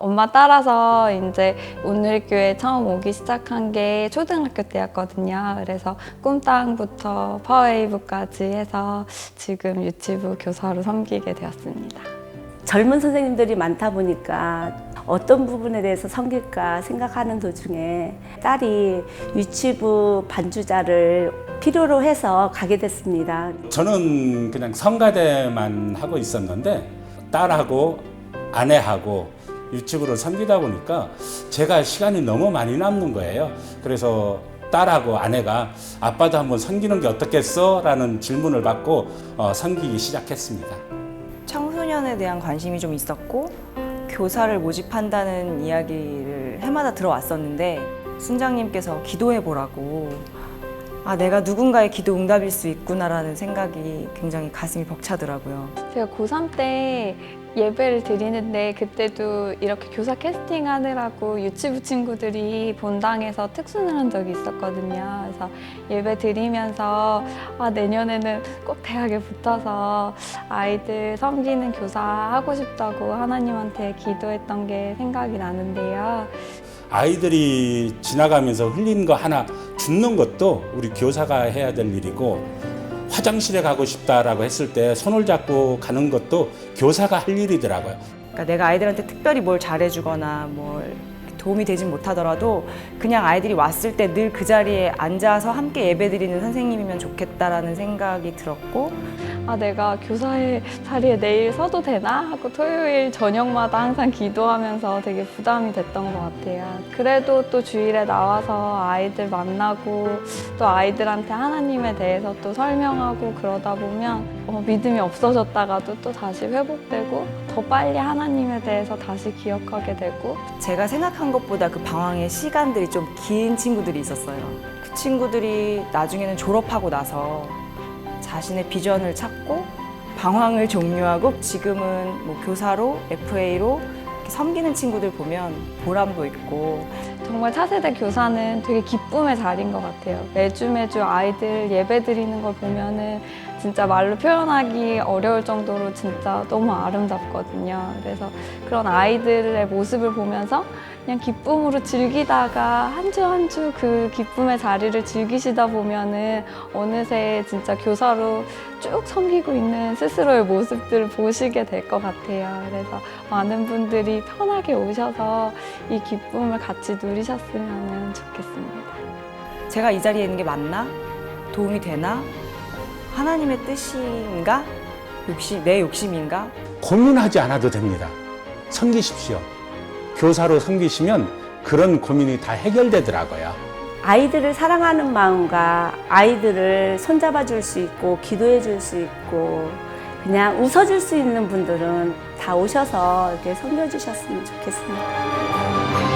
엄마 따라서 이제 오늘 교회 처음 오기 시작한 게 초등학교 때였거든요. 그래서 꿈땅부터 파워웨이브까지 해서 지금 유치부 교사로 섬기게 되었습니다. 젊은 선생님들이 많다 보니까 어떤 부분에 대해서 섬길까 생각하는 도중에 딸이 유치부 반주자를 필요로 해서 가게 됐습니다. 저는 그냥 성가대만 하고 있었는데 딸하고 아내하고 유튜브를 섬기다 보니까 제가 시간이 너무 많이 남는 거예요. 그래서 딸하고 아내가 아빠도 한번 섬기는 게 어떻겠어? 라는 질문을 받고 어, 섬기기 시작했습니다. 청소년에 대한 관심이 좀 있었고 교사를 모집한다는 이야기를 해마다 들어왔었는데 순장님께서 기도해 보라고 아 내가 누군가의 기도 응답일 수 있구나라는 생각이 굉장히 가슴이 벅차더라고요. 제가 고3 때 예배를 드리는데 그때도 이렇게 교사 캐스팅 하느라고 유치부 친구들이 본당에서 특순을 한 적이 있었거든요. 그래서 예배 드리면서 아, 내년에는 꼭 대학에 붙어서 아이들 섬기는 교사 하고 싶다고 하나님한테 기도했던 게 생각이 나는데요. 아이들이 지나가면서 흘리는 거 하나 줍는 것도 우리 교사가 해야 될 일이고 화장실에 가고 싶다라고 했을 때 손을 잡고 가는 것도 교사가 할 일이더라고요. 그러니까 내가 아이들한테 특별히 뭘 잘해주거나 뭘 도움이 되진 못하더라도 그냥 아이들이 왔을 때 늘 그 자리에 앉아서 함께 예배드리는 선생님이면 좋겠다라는 생각이 들었고 아, 내가 교사의 자리에 내일 서도 되나? 하고 토요일 저녁마다 항상 기도하면서 되게 부담이 됐던 것 같아요. 그래도 또 주일에 나와서 아이들 만나고 또 아이들한테 하나님에 대해서 또 설명하고 그러다 보면 어, 믿음이 없어졌다가도 또 다시 회복되고 더 빨리 하나님에 대해서 다시 기억하게 되고 제가 생각한 것보다 그 방황의 시간들이 좀 긴 친구들이 있었어요. 그 친구들이 나중에는 졸업하고 나서 자신의 비전을 찾고 방황을 종료하고 지금은 뭐 교사로 FA로 섬기는 친구들 보면 보람도 있고 정말 차세대 교사는 되게 기쁨의 자리인 것 같아요. 매주 매주 아이들 예배 드리는 걸 보면은 진짜 말로 표현하기 어려울 정도로 진짜 너무 아름답거든요. 그래서 그런 아이들의 모습을 보면서 그냥 기쁨으로 즐기다가 한 주 한 주 그 기쁨의 자리를 즐기시다 보면은 어느새 진짜 교사로 쭉 섬기고 있는 스스로의 모습들을 보시게 될 것 같아요. 그래서 많은 분들이 편하게 오셔서 이 기쁨을 같이 누리셨으면 좋겠습니다. 제가 이 자리에 있는 게 맞나? 도움이 되나? 하나님의 뜻인가? 욕심, 내 욕심인가? 고민하지 않아도 됩니다. 섬기십시오. 교사로 섬기시면 그런 고민이 다 해결되더라고요. 아이들을 사랑하는 마음과 아이들을 손잡아 줄 수 있고 기도해 줄 수 있고 그냥 웃어 줄수 있는 분들은 다 오셔서 이렇게 섬겨 주셨으면 좋겠습니다.